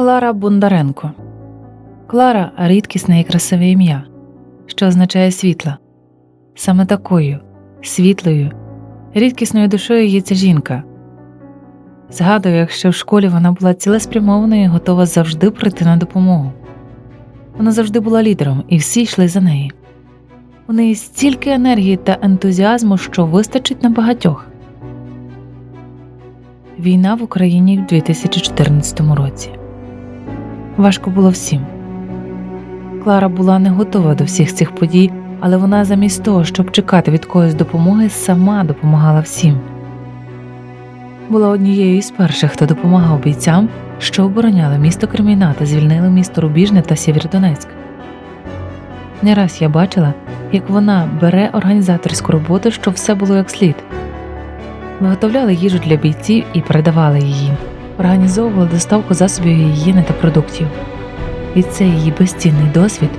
Клара Бондаренко. Клара рідкісне і красиве ім'я, що означає світла. Саме такою, світлою, рідкісною душою є ця жінка. Згадую, як ще в школі вона була цілеспрямованою і готова завжди прийти на допомогу. Вона завжди була лідером, і всі йшли за неї. У неї стільки енергії та ентузіазму, що вистачить на багатьох. Війна в Україні в 2014 році. Важко було всім. Клара була не готова до всіх цих подій, але вона замість того, щоб чекати від когось допомоги, сама допомагала всім. Була однією із перших, хто допомагав бійцям, що обороняли місто Креміна та звільнили місто Рубіжне та Сєвєродонецьк. Не раз я бачила, як вона бере організаторську роботу, щоб все було як слід. Виготовляли їжу для бійців і передавали її, організовували доставку засобів гігієни та продуктів. І цей її безцінний досвід,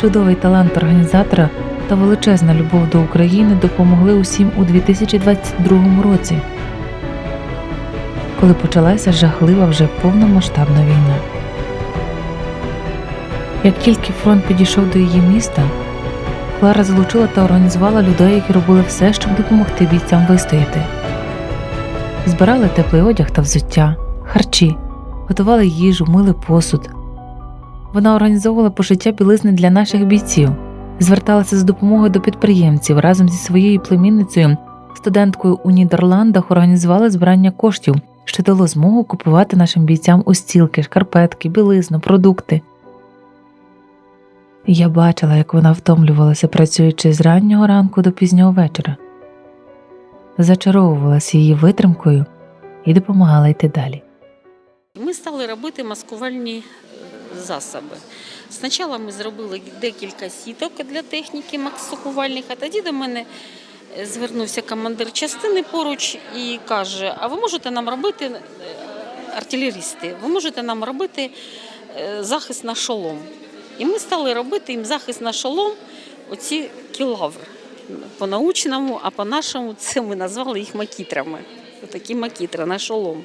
чудовий талант організатора та величезна любов до України допомогли усім у 2022 році, коли почалася жахлива вже повномасштабна війна. Як тільки фронт підійшов до її міста, Клара залучила та організувала людей, які робили все, щоб допомогти бійцям вистояти. Збирали теплий одяг та взуття, харчі, готували їжу, мили посуд. Вона організовувала пошиття білизни для наших бійців, зверталася з допомогою до підприємців разом зі своєю племінницею, студенткою у Нідерландах організували збирання коштів, що дало змогу купувати нашим бійцям устілки, шкарпетки, білизну, продукти. Я бачила, як вона втомлювалася, працюючи з раннього ранку до пізнього вечора, зачаровувалася її витримкою і допомагала йти далі. Ми стали робити маскувальні е, засоби. Спочатку ми зробили декілька сіток для техніки маскувальних, а тоді до мене е, звернувся командир частини поруч і каже: А ви можете нам робити е, артилерісти, ви можете нам робити захист на шолом. І ми стали робити їм захист на шолом, оці кілаври. По-научному, а по-нашому це ми назвали їх макітрами. Такі макітри на шолом.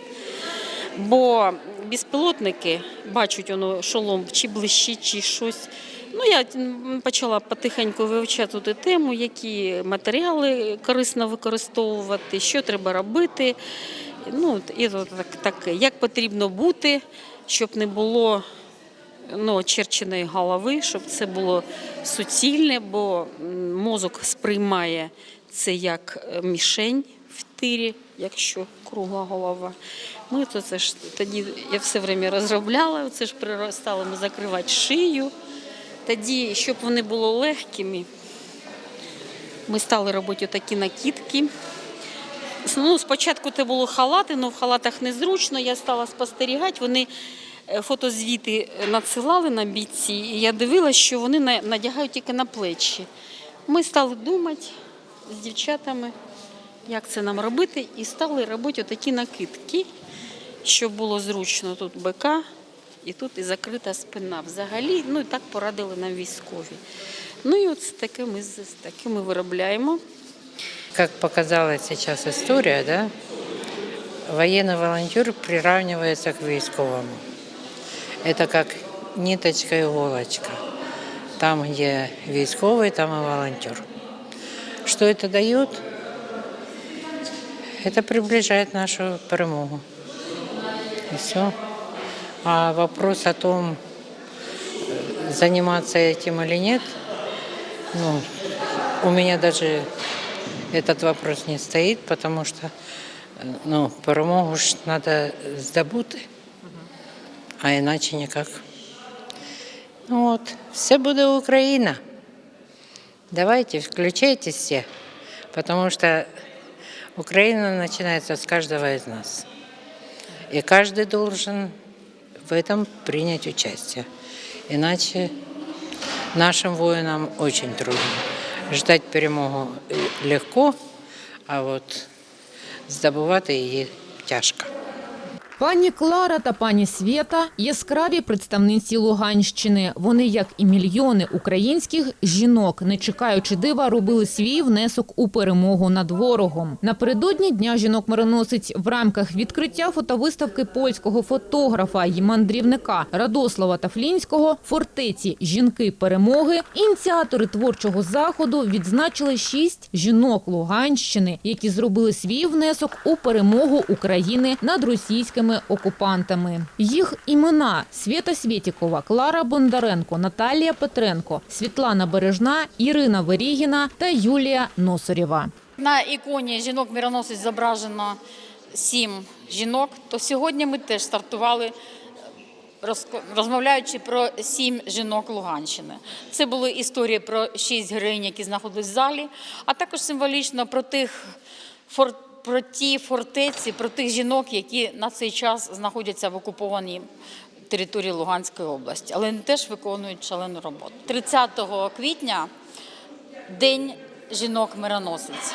Бо безпілотники бачать воно шолом чи блищить, чи щось. Ну, я почала потихеньку вивчати тему, які матеріали корисно використовувати, що треба робити. Ну, і так, таке, як потрібно бути, щоб не було ну, очерченої голови, щоб це було суцільне, бо мозок сприймає це як е, мішень в тирі, якщо кругла голова. Ми то це ж тоді я все время розробляла, це ж приростали ми закривати шию. Тоді, щоб вони були легкими, ми стали робити такі накидки. Ну, спочатку це були халати, але в халатах незручно. Я стала спостерігати. Вони е, фотозвіти надсилали на бійці, і я дивилася, що вони надягають тільки на плечі. Ми стали думати з дівчатами, як це нам робити, і стали робити отакі накидки, щоб було зручно тут бика і тут і закрита спина. Взагалі, ну і так порадили нам військові. Ну і от таке ми з таке ми виробляємо. Как показала сейчас история, да, военный волонтер приравнивается к військовому. Это как ниточка иголочка. Там, где військовый, там и волонтер. Что это дает? Это приближает нашу перемогу. И все. А вопрос о том, э, заниматься этим или нет, ну, у меня даже этот вопрос не стоит, потому что е, ну, перемогу ж треба здобути, а іначе ніяк. Ну от, все буде Україна. Давайте, включайтесь все, потому что Украина начинается с каждого из нас. И каждый должен в этом принять участие. Иначе нашим воинам очень трудно. Ждать перемогу е, легко, а вот здобувати її тяжко. Пані Клара та пані Свєта – яскраві представниці Луганщини. Вони, як і мільйони українських жінок, не чекаючи дива, робили свій внесок у перемогу над ворогом. Напередодні Дня жінок-мироносиць в рамках відкриття фотовиставки польського фотографа й мандрівника Радослава Тафлінського «Фортеці. Жінки перемоги» ініціатори творчого заходу відзначили шість жінок Луганщини, які зробили свій внесок у перемогу України над російськими окупантами. Їх імена Свєта Свєтікова, Клара Бондаренко, Наталія Петренко, Світлана Бережна, Ірина Верігіна та Юлія Носорєва. На іконі жінок мироносець зображено сім жінок. То сьогодні ми теж стартували, розмовляючи про сім жінок Луганщини. Це були історії про шість героїнь, які знаходились в залі, а також символічно про тих фор... про ті фортеці, про тих жінок, які на цей час знаходяться в окупованій території Луганської області, але вони теж виконують шалену роботу. 30 квітня День жінок-мироносиць.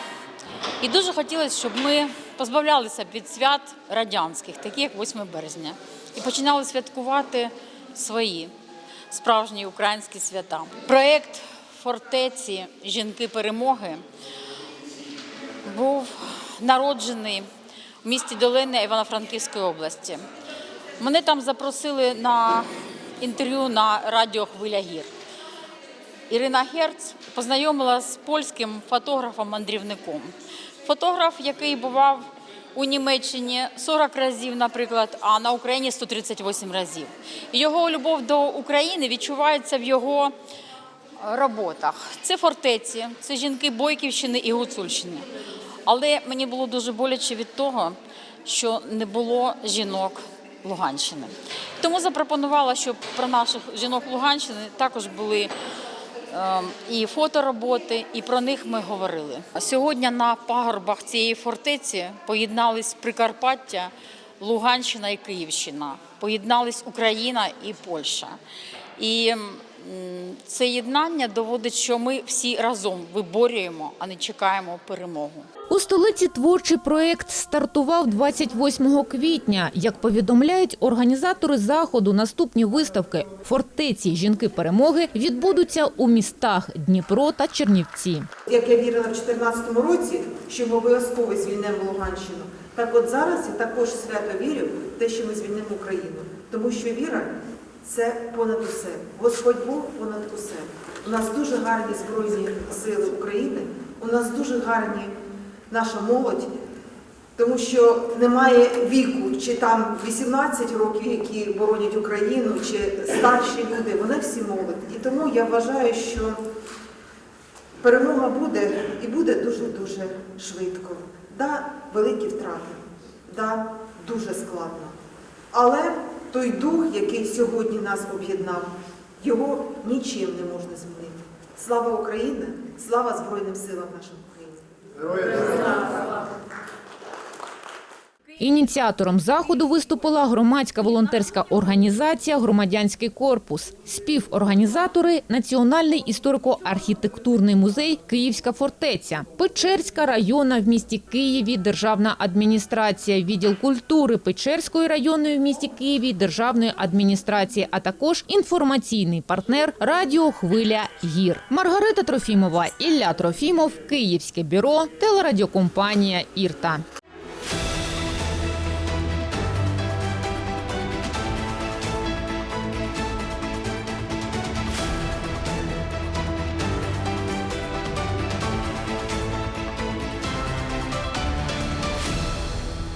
І дуже хотілося, щоб ми позбавлялися від свят радянських, таких як 8 березня, і починали святкувати свої справжні українські свята. Проєкт фортеці Жінки перемоги був народжений в місті Долина Івано-Франківської області. Мене там запросили на інтерв'ю на радіо Хвиля гір. Ірина Герц познайомила з польським фотографом-мандрівником. Фотограф, який бував у Німеччині 40 разів, наприклад, а на Україні 138 разів. Його любов до України відчувається в його роботах. Це фортеці, це жінки Бойківщини і Гуцульщини. Але мені було дуже боляче від того, що не було жінок Луганщини. Тому запропонувала, щоб про наших жінок Луганщини також були ем, і фотороботи, і про них ми говорили. Сьогодні на пагорбах цієї фортеці поєднались Прикарпаття, Луганщина і Київщина, поєднались Україна і Польща. І м, це єднання доводить, що ми всі разом виборюємо, а не чекаємо перемогу. У столиці творчий проєкт стартував 28 квітня. Як повідомляють організатори заходу, наступні виставки «Фортеці. Жінки перемоги» відбудуться у містах Дніпро та Чернівці. Як я вірила в 2014 році, що ми обов'язково звільнимо Луганщину, так от зараз я також свято вірю в те, що ми звільнимо Україну. Тому що віра це понад усе. Господь Бог понад усе. У нас дуже гарні Збройні сили України, у нас дуже гарні наша молодь, тому що немає віку, чи там 18 років, які боронять Україну, чи старші люди, вони всі молоді. І тому я вважаю, що Перемога буде і буде дуже-дуже швидко. Да, великі втрати, да, дуже складно. Але той дух, який сьогодні нас об'єднав, його нічим не можна змінити. Слава Україні! Слава Збройним силам нашим України! Ініціатором заходу виступила громадська волонтерська організація «Громадянський корпус». Співорганізатори – Національний історико-архітектурний музей «Київська фортеця», Печерська районна в місті Києві державна адміністрація, відділ культури Печерської районної в місті Києві державної адміністрації, а також інформаційний партнер радіо «Хвиля гір». Маргарита Трофімова, Ілля Трофімов, Київське бюро, телерадіокомпанія «Ірта».